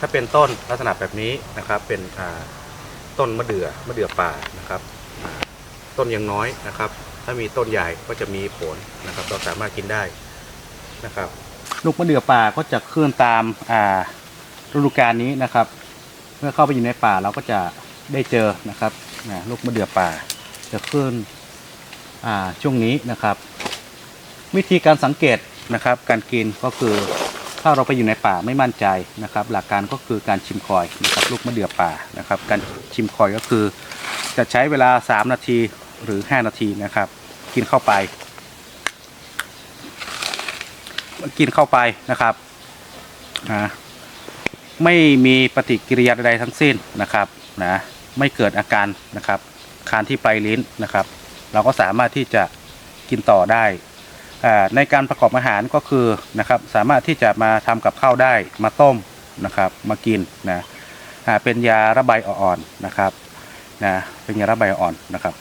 ถ้าเป็นต้นลักษณะแบบนี้นะครับ เป็นต้นมะเดื่อมะเดื่อป่านะครับ ต้นยังน้อยนะครับ ถ้ามีต้นใหญ่ก็จะมีผลนะครับ เราสามารถกินได้นะครับ ลูกมะเดื่อป่าก็จะขึ้นตามฤดูกาลนี้นะครับ เมื่อเข้าไปอยู่ในป่าเราก็จะได้เจอนะครับลูกมะเดื่อป่าจะขึ้นอ่าช่วงนี้นะครับ วิธีการสังเกตนะครับ การกินก็คือ ถ้าเราไปอยู่ในป่าไม่มั่นใจนะครับ หลักการก็คือการชิมคอยนะครับลูกมะเดื่อป่านะครับ การชิมคอยก็คือ จะใช้เวลา 3 นาทีหรือ 5 นาทีนะครับ กินเข้าไป กินเข้าไปนะครับนะไม่มีปฏิกิริยาใดๆทั้งสิ้นนะครับนะไม่เกิดอาการนะครับ คานที่ปลายลิ้นนะครับ เราก็สามารถที่จะกินต่อได้ ในการประกอบอาหารก็คือนะครับสามารถที่จะมาทำกับข้าวได้มาต้มนะครับมากินนะเป็นยาระบายอ่อนนะครับนะเป็นยาระบายอ่อนนะครับ